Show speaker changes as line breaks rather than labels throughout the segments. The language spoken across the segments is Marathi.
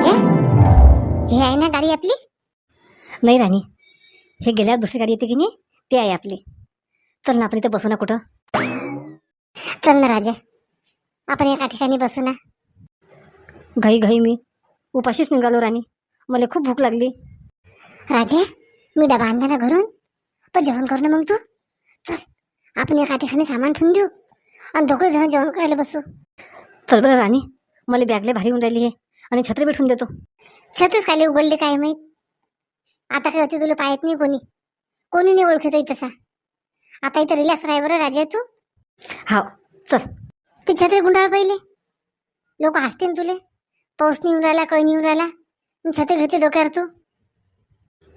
राजा हे आहे ना गाडी आपली?
नाही राणी. हे गेल्यावर दुसरी गाडी येते की नाही ती आहे आपली. चल ना आपण इथे बसू ना कुठं?
चल ना राजा. आपण एका ठिकाणी बसू ना.
घाई घाई मी. उपाशीच निघालो राणी. मला खूप भूक लागली.
राजा मी डबा आणला ना घरून. तर जेवण कर ना मग तू. चल आपण एका ठिकाणी सामान ठेवून देऊ. आणि दोघे जण जेवण करायला बसू.
चल बरं राणी. मला बॅगले भारी होऊन राहिली आहे आणि छत्री भेटून देतो.
छतच खाली उघडले काय माहीत? आता काय होते तुला पाहत नाही कोणी? कोणी नाही ओळखत आहे तसा आता इथं रिलॅक्स राह बरं राजा तू?
हा चल.
ती छत्री गुंडाळ पहिले. लोक हसतील तुले. पाऊस नाही येऊन राहिला काही नाही येऊन राहिला. छत्री घेते डोक्यावर तू.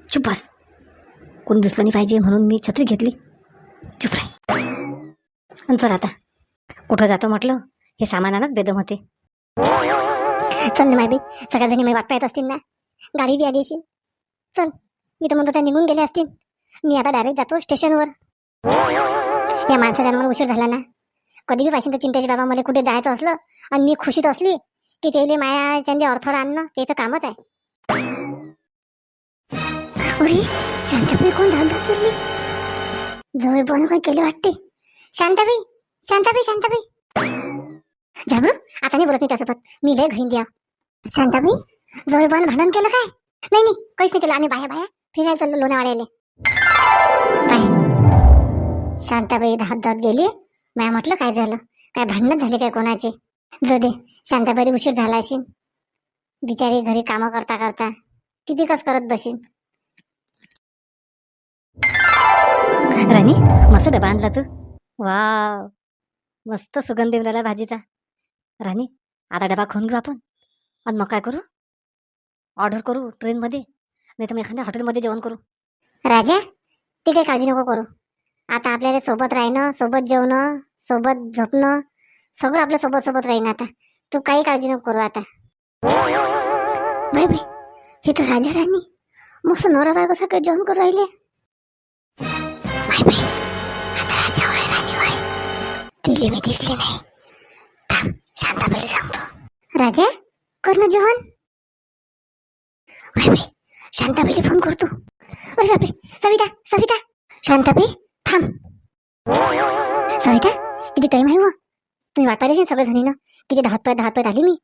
चुप बस. कोण दिसलं नाही पाहिजे म्हणून मी छत्री घेतली. चुप राह. आणि चल आता. कुठं जातो म्हटलं? हे सामानानच बेदम होते.
चल ना मायबी सगळ्या जणी मी वाटता येत असतील ना. गाडी बी आली असेल. चल मी तर म्हणतो त्या निघून गेले असतील. मी आता डायरेक्ट जातो स्टेशनवर. या माणसाच्या मला उशीर झाला ना. कधी बी पाहिजे तर चिंतेचे बाबा मला कुठे जायचं असलं आणि मी खुशीत असली की त्याला मायाच्या अडथळा आणणं त्याचं कामच आहे. अरे शांताबाई कोण धावधाव चालली जवळ बनू काय केले वाटते? शांताबाई शांताबाई शांताबाई. जाऊन आता नाही बोलत मी त्यासोबत. मी लय घाईन द्या. शांताबाई जवळ भांडण केलं काय? नाही नाही काहीच नाही केलं. आम्ही बाया बाया फिरायला चाललो लोणावाड्याले काय शांताबाई धात धात गेली. मॅ म्हटलं काय झालं? काय भांडणच झाले काय कोणाचे? जो दे शांताबाई उशीर झाला असेल. बिचारी घरी कामं करता करता किती कस करत बसीन
राणी मस्त डबा आणला तू. वा मस्त सुगंध येऊन राहिला भाजीचा. राणी आता डबा खाऊन घेऊ आपण. आणि मग काय करू? ऑर्डर करू ट्रेनमध्ये नाही तर मग एखाद्या हॉटेलमध्ये जेवण करू.
राजा ते काही काळजी नको करू. आता आपल्याला सोबत राहणं सोबत जेवणं सोबत झोपणं सगळं आपल्यासोबत सोबत राहीन आता. तू काही काळजी नको करू आता. बाय बाय हे तर राजा राणी. मस्त नवरा बायको सारखं जेवण करू राहिले. बाय बाय आता राजा होय राणी होय. तिले मी दिसले नाही. शांताबाई सांगतो. राजा कर ना जेवण. बाय शांताबाईला फोन करतो. अरे बापरे सविता सविता. शांताबाई थांब. सविता किती टाइम आहे मग तुम्ही वाट सगळे सगळ्या जणीनं? किती दहा पाय दहा पाय आली मी?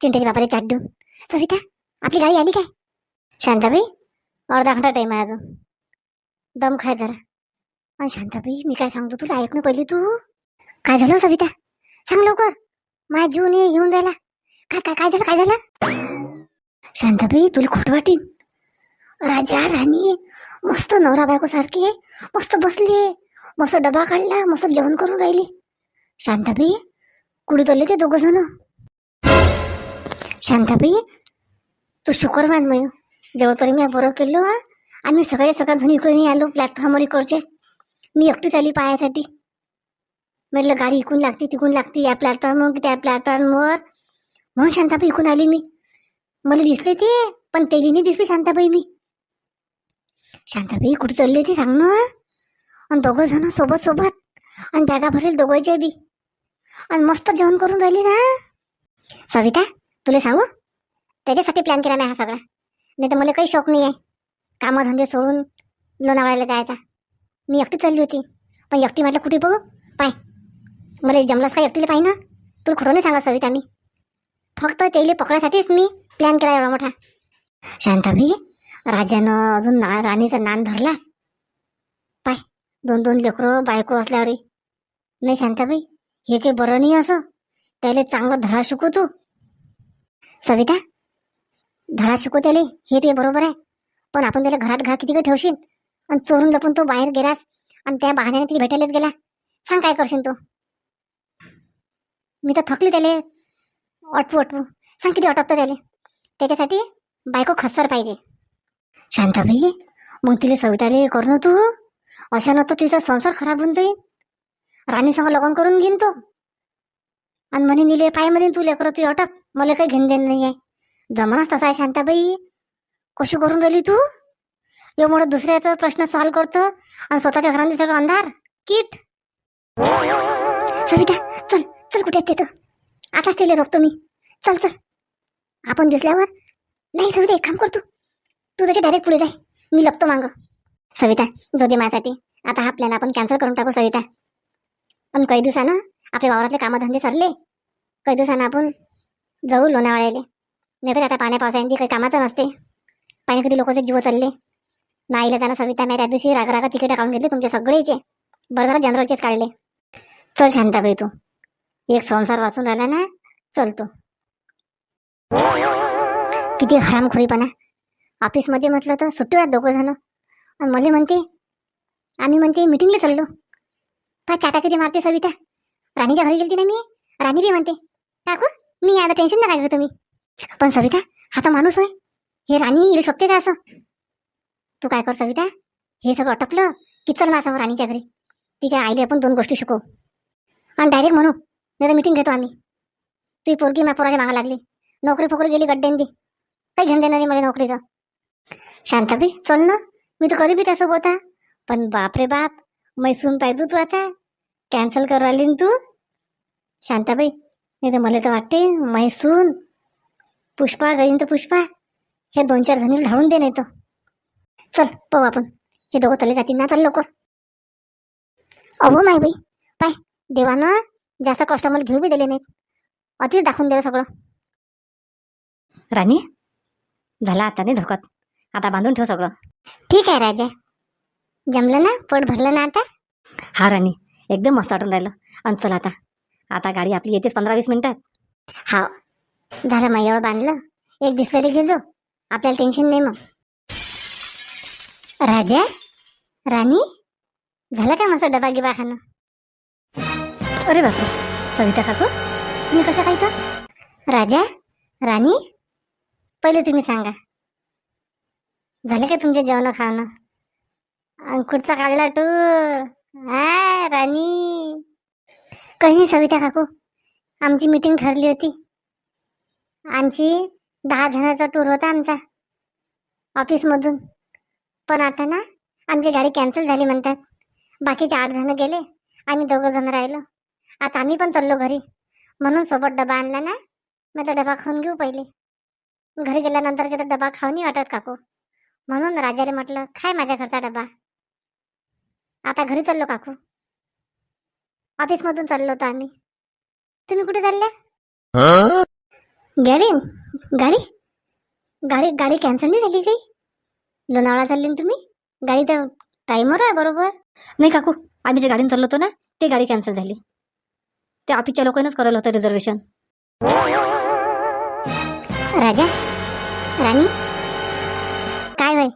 चिंतेच्या बापाला चाट देऊन. सविता आपली गाडी आली काय? शांताबाई अर्धा घंटा टाइम आहे अजून. दम खाय जरा. आणि शांताबाई मी काय सांगतो तुला? ऐक ना पहिली तू. काय झालं सविता? सांग लवकर. माझ्या जीवन नाही घेऊन जायला काय काय काय झालं काय झालं? शांताबाई तुला खोट वाटेन राजा राणी मस्त नवरा बायको सारखे मस्त बसले मस्त डबा काढला मस्त जेवण करून राहिले. शांताबाई कुठे चालले ते दोघ जण? शांताबाई तू शुकर मान मय जेव्हा तरी मी बरं केलो आम्ही सगळे सकाळ जण इकडे नाही आलो प्लॅटफॉर्मवर इकडचे. मी एकटीच आली पायासाठी. म्हटलं गाडी इकून लागते तिकून लागते या प्लॅटफॉर्मवर की त्या प्लॅटफॉर्मवर म्हणून शांताबाई इकून आली मी. मला दिसले ते पण तेली नाही दिसली शांताबाई मी. शांताबाई कुठे चालली ते सांग ना. आणि दोघं जण सोबत सोबत आणि बॅगा भरेल दोघांच्या बी. आणि मस्त जेवण करून राहिली ना. सविता तुला सांगू? त्याच्यासाठी प्लॅन केला नाही हा सगळा. नाही तर मला काही शौक नाही आहे कामधंदे सोडून लोणावळ्याला जायचा. मी एकटी चालली होती. पण एकटी म्हटलं कुठे बघू? पाय. मला जमलास काय एकटीला पाहिजे ना? तुला खोटं नाही सांगा सविता मी. फक्त तेले पकडायसाठीच मी प्लॅन केला एवढा मोठा. शांताबाई राजानं अजून ना राणीचा नान धरलास? पाय दोन दोन लेकरं बायको असल्यावर. नाही शांताबाई हे काही बरं नाही असं. त्याला चांगलं धडा शिकव तू. सविता धडा शिकव त्याले हे ते बरोबर आहे. पण आपण त्याला घरात घरात किती काही ठेवशील. आणि चोरून लपून तो बाहेर गेलास. आणि त्या बहाण्याने तिथे भेटायलाच गेला. सांग काय करशील तू? मी तर थकली त्याले. अटवू अटपू सांग किती अटकतं त्याले. त्याच्यासाठी बायको खस्सर पाहिजे. शांताबाई मग तिला सविताले कर तू. अशा नव्हतं तिचा संसार खराब होऊन जाईल. राणीसंग लग्न करून घेईन तो. आणि म्हणे निले पाय म्हणे तू लेकर तू अटक मला काही घेणं देणं नाही आहे जमानाच तसा आहे शांताबाई. कशी करून राहिली तू? एवढं दुसऱ्याचा प्रश्न सॉल्व्ह करतो आणि स्वतःच्या घरामध्ये सगळं अंधार किट. सविता चल. चल कुठे येते तर? आताच तिला रोखतो मी. चल चल. आपण दिसल्यावर नाही सविता एक काम करतो तू. त्याच्या डायरेक्ट पुढे जाय. मी लपतो मांग. सविता जो दे माझ्यासाठी. आता हा प्लॅन आपण कॅन्सल करून टाकू सविता. पण काही दिवसानं आपल्या वावरातले कामधंदे सरले. काही दिवसानं आपण जाऊ लोणावळ्याले. नाही तर आता पाण्या पावसाने काही कामाचं नसते. पाणी कधी लोकांचे जीव चालले. नाही त्यांना सविता मी त्या दिवशी राग रागा तिकीट काढून घेतले तुमचे सगळेचे. बरं जरा जनरलचेच काढले. चल शांताबाई तू. एक संसार वाचून राहिला ना चलतो. किती हरामखोरीपणा. ऑफिसमध्ये म्हटलं तर सुट्टी आहेत दोघं जण. आणि मला म्हणते आम्ही म्हणते मिटिंगला चाललो. पा चाटा किती मारते सविता. राणीच्या घरी गेलती ना मी? राणी बी म्हणते टाकू मी आता टेन्शन नका घेऊ तुम्ही. पण सविता हा तर माणूस होय. हे राणी येऊ शकते का असं? तू काय कर सविता हे सगळं अटपलं की चल माझ्या राणीच्या घरी. तिच्या आईला आपण दोन गोष्टी शिकवू. आणि डायरेक्ट म्हणू नाही तर मिटिंग घेतो आम्ही. तुझी पोरगी माझ्या पोराच्या मागा लागली. नोकरी फोकरी गेली गड्ड्यांदी काही घेऊन देणार नाही मला नोकरीचं. शांताबाई चल ना. मी तर कधी बी त्यासोबत आहे पण बाप रे बाप मैसून पाहिजे तू आता. कॅन्सल कर राहिली ना तू. शांताबाई नाही तर मला तर वाटते मैसून पुष्पा गईन तर पुष्पा. हे दोन चार जणी धाडून दे नाही तर. चल पाहू आपण. हे दोघं तले जातील ना चल लवकर. अहो माय बाई. पाय देवानं जास्त कस्टमर घेऊ बी दिले नाहीत. अतिच दाखवून दिलं सगळं.
राणी झाला आता नाही धोकत आता बांधून ठेव सगळं.
ठीक आहे राजा. जमलं ना? पोट भरलं ना आता?
हा राणी एकदम मस्त वाटून राहिलं. आणि चल आता. आता गाडी आपली येतेच पंधरा वीस मिनिटात.
हा झालं मग एवढं बांधलं. एक बिस्लरी घेजो आपल्याला टेन्शन नाही मग. राजा? राणी? झालं का मस्त डबा गिबा खाणं?
अरे बापरे सविता काकू तुम्ही कशा काय तर
राजा राणी पहिले तुम्ही सांगा झालं का तुमचे जेवण खाणं अंकुरचा काढला टूर हा राणी काही सविता काकू आमची मीटिंग ठरली होती आमची दहा जणांचा टूर होता आमचा ऑफिसमधून पण आता ना आमची गाडी कॅन्सल झाली म्हणतात बाकीचे आठ जण गेले आम्ही दोघं जण राहिलो आता आम्ही पण चाललो घरी. म्हणून सोबत डबा आणला ना? मग तो डबा खाऊन घेऊ पहिले. घरी गेल्यानंतर की तो डबा खाऊ नाही वाटत काकू. म्हणून राजाने म्हटलं खाय माझ्या घरचा डबा. आता घरी चाललो काकू. ऑफिसमधून चाललो होतो आम्ही. तुम्ही कुठे चालल्या गाडी गाडी? गाडी गाडी कॅन्सल नाही झाली काही? लोणावळा चालली ना तुम्ही? गाडी तर टाईमवर आहे बरोबर.
नाही काकू आम्ही जे गाडीने चाललो होतो ना ते गाडी कॅन्सल झाली. ते ऑफिसच्या लोकांनाच करायला होतं रिझर्वेशन
राजा राणी काय होय?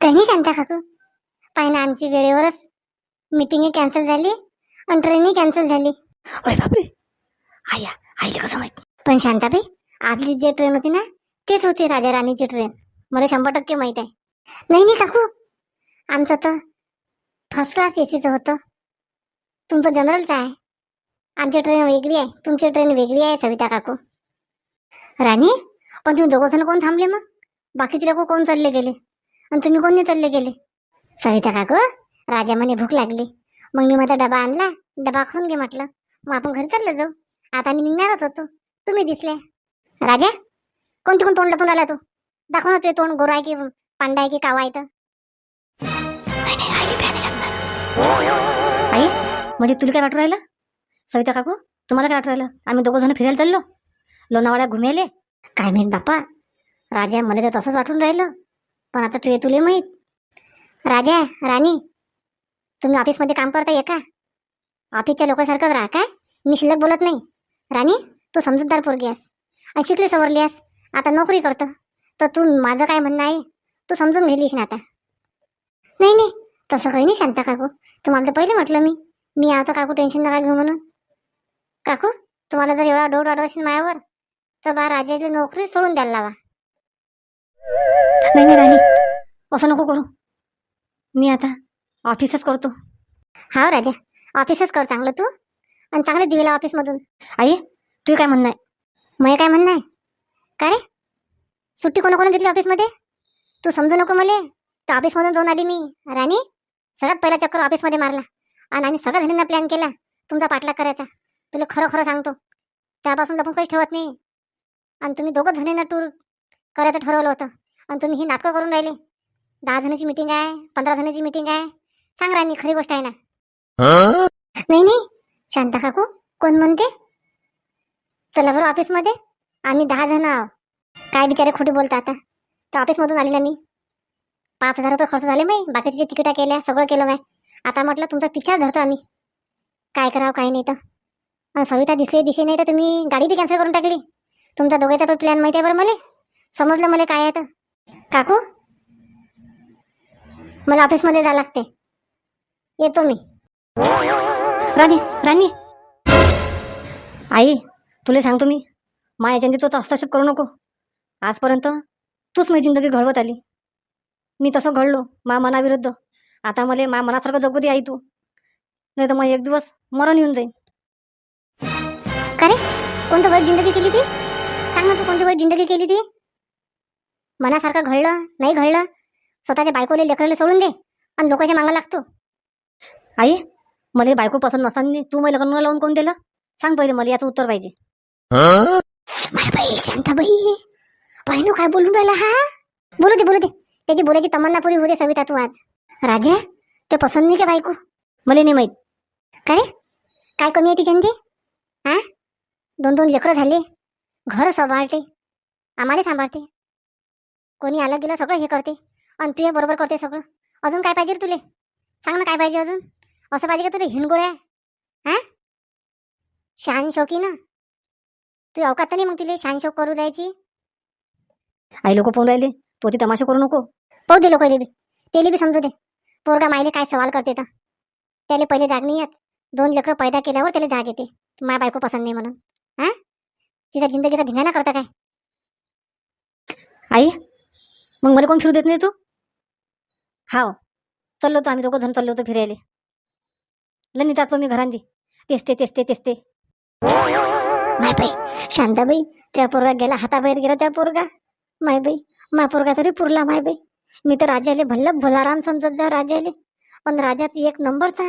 काही नाही शांता काकू? पाय ना आमची वेळेवरच मीटिंग कॅन्सल झाली आणि ट्रेनही कॅन्सल झाली.
अरे बापरे! आया आईला कसं माहीत?
पण शांताबाई आदली जे ट्रेन होती ना तेच होती राजा राणीची ट्रेन मला शंभर टक्के माहीत आहे. नाही नाही काकू. आमचं तर फर्स्ट क्लास एसीचं होतं. तुमचं जनरलचं आहे. आमची ट्रेन वेगळी आहे. तुमची ट्रेन वेगळी आहे सविता काकू. राणी पण तुम्ही दोघं जण कोण थांबले मग? बाकीचे लोक कोण चालले गेले? आणि तुम्ही कोण नाही चालले गेले? सविता काकू राजा म्हणे भूक लागली. मग मी माझा डबा आणला डबा खाऊन घे म्हटलं. मग आपण घरी चाललो जाऊ. आता मी निघणारच होतो. तुम्ही दिसले. राजा कोणते कोण तोंड लपून आला तू? दाखव ना तुझे तोंड गोरा आहे की पांडा आहे की कावा आहे तर.
आई म्हणजे तुला काय वाटू राहिलं? सविता काकू तुम्हाला काय आठवलं राहिलं? आम्ही दोघं जण फिरायला चाललो. लोणावळ्या घुमेले
काय माहीत बापा राजा मला तर तसंच वाटून राहिलं. पण आता तू तुले माहीत. राजा राणी तुम्ही ऑफिसमध्ये काम करताय का ऑफिसच्या लोकांसारखंच राहा काय? मी शिल्लक बोलत नाही. राणी तू समजूतदार पोरगी आहेस. आणि शिकली सवरली आहेस. आता नोकरी करतो. तर तू माझं काय म्हणणं आहे? तू समजून घेतलीस ना आता. नाही नाही. तसं काही नाही शांता काकू तुम्हाला तर पहिले म्हटलं मी. मी आता काकू टेन्शन नका घेऊ म्हणून. काकू तुम्हाला जर एवढा डोट वाटत असेल मायावर तर बा राजाची नोकरी सोडून द्यायला लावा.
नाही नाही राणी. असं नको करू. मी आता ऑफिसच करतो.
हा राजा ऑफिसच कर चांगलं तू. आणि चांगले दिवेला ऑफिसमधून.
आई तुझं काय म्हणणं आहे?
मग काय म्हणणं आहे? काय रे? सुट्टी कोणा कोणा घेतली ऑफिसमध्ये? तू समजू नको मले. तर ऑफिसमधून जाऊन आली मी. राणी सगळ्यात पहिला चक्कर ऑफिसमध्ये मारला. आणि आम्ही सगळ्या जणींना प्लॅन केला. तुमचा पाठलाग करायचा. तुला खरं खरं सांगतो त्यापासून लपून काहीच ठेवत नाही. आणि तुम्ही दोघं जणींना टूर करायचं ठरवलं होतं आणि तुम्ही ही नाटकं करून राहिले. दहा जणांची मीटिंग आहे पंधरा जणांची मीटिंग आहे. सांग राणी खरी गोष्ट आहे ना? नाही नाही. शांता काकू कोण म्हणते? चला बरं ऑफिसमध्ये. आम्ही दहा जण आहो काय बिचारे खोटे बोलता आता? तर ऑफिसमधून आली ना मी. पाच हजार रुपये खर्च झाले माही बाकीचे जे तिकिटा केल्या सगळं केलं माय आता म्हटलं तुमचा पिक्चर धरतो आम्ही. काय करावं काय नाही तर. सविता दिसली दिशे नाही तर तुम्ही गाडी बी कॅन्सल करून टाकली. तुमचा दोघांचा प्लॅन माहिती आहे बरं मला? समजलं मला काय आहे तर. काकू? मला ऑफिसमध्ये जावं लागते. येतो मी.
राणी राणी. आई तुला सांगतो मी. मा याच्याने तो हस्तक्षेप करू नको. आजपर्यंत तूच माझी जिंदगी घडवत आली. मी तसं घडलो मा मनाविरुद्ध. आता मला मा मनासारखं जगू दे आई तू. नाही तर मग एक दिवस मरण येऊन
जाईन. कोणतं वाईट जिंदगी केली ती? सांग ना तू कोणती वाईट जिंदगी केली ती? मनासारखं घडलं नाही घडलं स्वतःच्या बायकोले लेकराला सोडून दे आणि लोकांच्या मागं लागतो
आई मला बायको पसंत नसताना तू मला लग्न लावून कोण दिलं? सांग पहिले मला याचं उत्तर पाहिजे.
बाई शांताबाई पाहिनो काय बोलून राहिला हा? बोलू दे बोलू दे. त्याची बोलायची तमन्ना पुरी दे सविता तू आज. राजा ते पसंत नाही का बायको?
मला नाही माहीत.
का रे काय कमी आहे तिच्यामध्ये हा दोन दोन लेकरं झाले. घर सांभाळते. आम्हाला सांभाळते. कोणी आलं गेलं सगळं हे करते. आणि तू हे बरोबर करते सगळं. अजून काय पाहिजे रे तुले? सांग ना काय पाहिजे अजून? असं पाहिजे का तुला हिणगोळ्या हा? शान शौकी ना? तू अवकात तर नाही मग तिले शान शौक करू द्यायची?
आई लोक पाहून राहिले. तू ती तमाशा करू नको.
पाहू दे लोक बी. तेले बी समजू दे. पोरगा मायले काय सवाल करते तर. त्याला पहिले जाग नाही येत. दोन लेकरं पैदा केल्यावर त्याला जाग येते. माय बायको पसंत नाही म्हणून. हा? तिचा जिंदगीचा धिंगाणा करता काय?
आई मग मला कोण फिरू देत नाही तू? हाव चाललो होतो आम्ही दोघं जण चाललो होतो फिरायला. लनी जातो मी घरांदी तेचते तेचते तेचते
माय बाई शांताबाई त्या पोरगा गेला हाताबाहेर गेला त्या पोरगा. माय बाई मा पोरगा तरी पुरला माय बाई. मी तर राजाले भल्ल भोलाराम समजत जा राजाले. पण राजात एक नंबरचा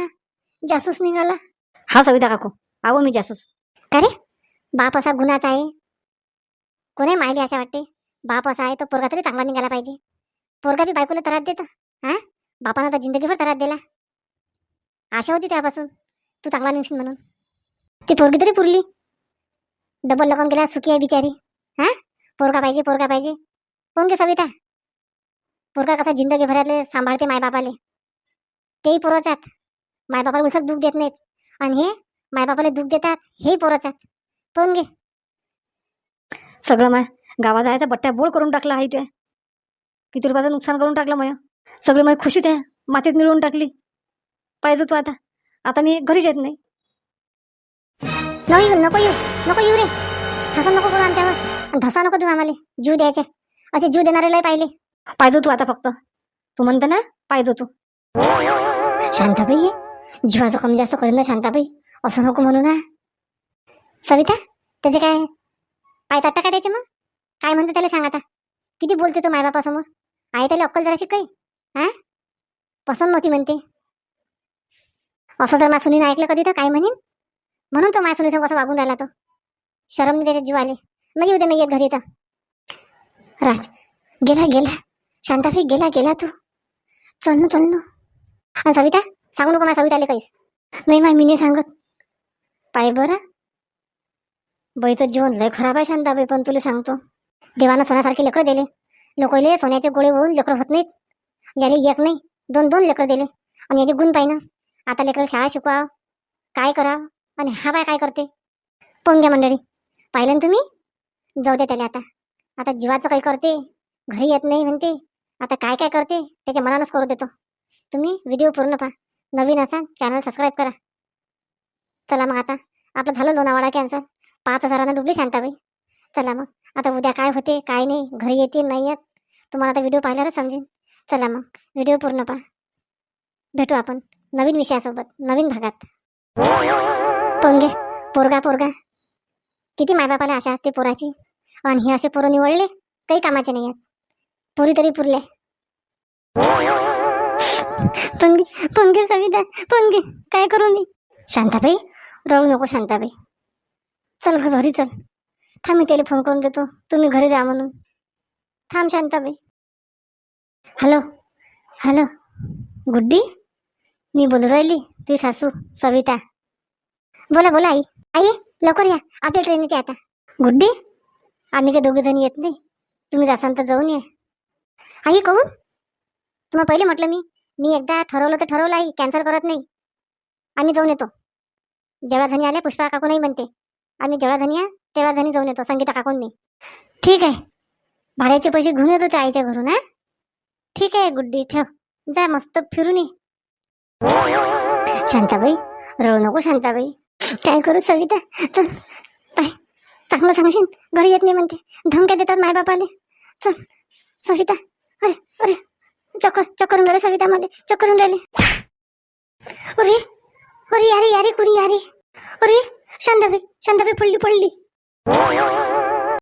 जासूस निघाला.
हा सविता काकू आहो मी जासूस.
का रे? बाप असा गुन्हाचा आहे. कोणी माहिती अशा वाटते? बाप असा आहे तर पोरगा तरी चांगला निघाला पाहिजे. पोरगा बी बायकोला त्रास देत. हा? बापानं तर जिंदगीभर त्रास दिला. आशा होती त्यापासून. तू चांगला निघशील म्हणून. ती पोरगी तरी पुरली. डबल लग्न गेला सुखी आहे बिचारी. हा? पोरगा पाहिजे पोरगा पाहिजे. कोण गे सविता? पोरगा कसा जिंदगी भरातले सांभाळते मायबापाले. तेही पोरच मायबापाला उसक दुःख देत नाहीत. आणि हे मायबापाला दुःख देतात हेही पोरच कोण गे
सगळं माय गावात जायचा बट्ट्या बोळ करून टाकला आहे ते किती रुपयाचं नुकसान करून टाकलं मग सगळी माझी खुशी त्या मातीत मिळवून टाकली. पाहिजे तू आता. आता मी घरीच येत नाही.
नको येऊ नको येऊ नको येऊ रे. धसा नको करू आमच्यावर. धसा नको देऊ आम्हाला. जीव द्यायचे. असे जीव देणारे लय पाहिले.
पाहिजे तू आता फक्त. तू म्हणते ना पाहिजे तू.
शांताबाई आहे. जीवाचं कमी जास्त करेन ना शांताबाई. असं नको म्हणू ना. सविता त्याचे काय पाय ताटा काय त्याचे मग? काय म्हणते त्याला सांग आता. किती बोलते तो मायबापासमोर? आई त्याला अक्कल जराशी काही हा? पसंत नव्हती म्हणते. असं जर माझ्या सुनीनं ऐकलं कधी तर काय म्हणेन? म्हणून तो माझ्या सुनीसंग कसं वागून राहिला तो. शरम त्याचे त्याच्या जीव आले. म्हणजे येऊ नाही येत घरी तर. राज गेला गेला. शांताबाई गेला गेला तू. चल ना चल ना सविता सांगू नको माझ्या सविताले काहीच. नाही माय मी नाही सांगत. पाय बरं. बाईचं जीवन लय खराब आहे शांताबाई पण तुला सांगतो. देवानं सोन्यासारखे लेकरं दिले. लोकले सोन्याचे गोळे होऊन लेकरं होत नाहीत. याले एक नाही दोन दोन लेकरं दिले. आणि याचे गुण पाहिजे आता लेकरं शाळा शिकवा काय करा आणि हा बाय काय करते? पाहून घ्या मंडळी. पाहिलं ना तुम्ही? जाऊ दे त्याला आता. आता जीवाचं काही करते घरी येत नाही म्हणते. आता काय काय करते त्याच्या मनानंच करू देतो. तुम्ही व्हिडिओ पूर्ण पहा. नवीन असाल चॅनल सबस्क्राईब करा. चला मग आता. आपलं झालं लोणावाडा कॅन्सर पाच हजारानं डुबली शांताबाई. चला मग. आता उद्या काय होते काय नाही घरी येते नाही येत. तुम्हाला आता व्हिडिओ पाहिल्यावरच समजेल चला मग. व्हिडिओ पूर्ण पहा. भेटू आपण. नवीन विषयासोबत नवीन भागात. पोंगे पोरगा पोरगा. किती मायबापाला आशा असते पोराची. आणि हे असे पोरं निवडले काही कामाचे नाही आहेत. पोरी तरी पुरले. पंगे पंगे सविता पंगे. काय करू मी? शांताबाई रडू नको शांताबाई. चल ग घरी चल. थांब मी त्याला फोन करून देतो. तुम्ही घरी जा म्हणून. थांब शांताबाई. Hello hello Guddi? मी बोलू राहिली. तुझी सासू सविता. बोला बोला आई. आई लवकर या. आपल्या ट्रेन येते आता. गुड्डी? आम्ही काय दोघे जण येत नाही. तुम्ही जासाल तर जाऊन या. आई कहून तुम्हाला पहिले म्हटलं मी. मी एकदा ठरवलं तर ठरवलं आई. कॅन्सल करत नाही. आम्ही जाऊन येतो. जेव्हा जणी आल्या पुष्पा काकू नाही म्हणते. आम्ही जेव्हा जणी या तेव्हा जणी जाऊन येतो संगीता काकून मी. ठीक आहे. भाड्याचे पैसे घेऊन येतो त्या आईच्या घरून हा? ठीक आहे गुड्डी ठेव. जा मस्त फिरून ये. शांताबाई रडू नको शांताबाई. काय करू सविता? चल पाय चांगलं सांगशील घरी येत नाही म्हणते. धमक्या देतात मायबापाले. चल सविता. अरे अरे चक्कर चक्करून राहिले सविता मध्ये चक्करून राहिले. अरे अरे यारे यारे कुणी यारे. अरे शांतवी शांतवी पडली पडली.